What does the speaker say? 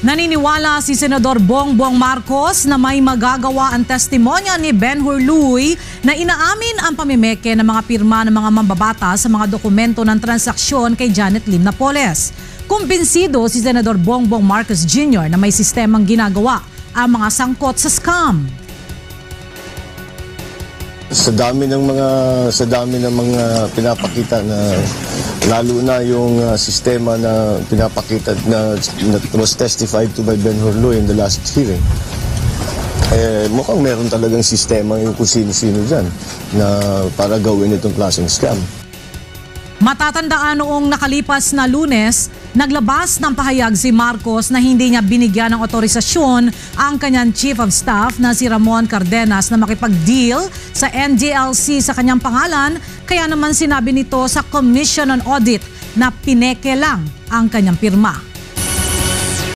Naniniwala si Senador Bongbong Marcos na may magagawa ang testimonya ni Ben Hurluy na inaamin ang pamimeke ng mga pirma ng mga mambabata sa mga dokumento ng transaksyon kay Janet Lim Napoles. Kumbinsido si Senador Bongbong Marcos Jr. na may sistemang ginagawa ang mga sangkot sa scam. Sa dami ng mga sa dami ng mga pinapakita na lalo na yung uh, sistema na pinapakita na, na was testified to by Ben Horloy in the last hearing. Eh, mukhang meron talagang sistema yung kung sino-sino dyan na para gawin itong klaseng scam. Matatandaan noong nakalipas na lunes, naglabas ng pahayag si Marcos na hindi niya binigyan ng otorisasyon ang kanyang Chief of Staff na si Ramon Cardenas na makipag-deal sa NDLC sa kanyang pangalan, kaya naman sinabi nito sa Commission on Audit na pineke lang ang kanyang pirma.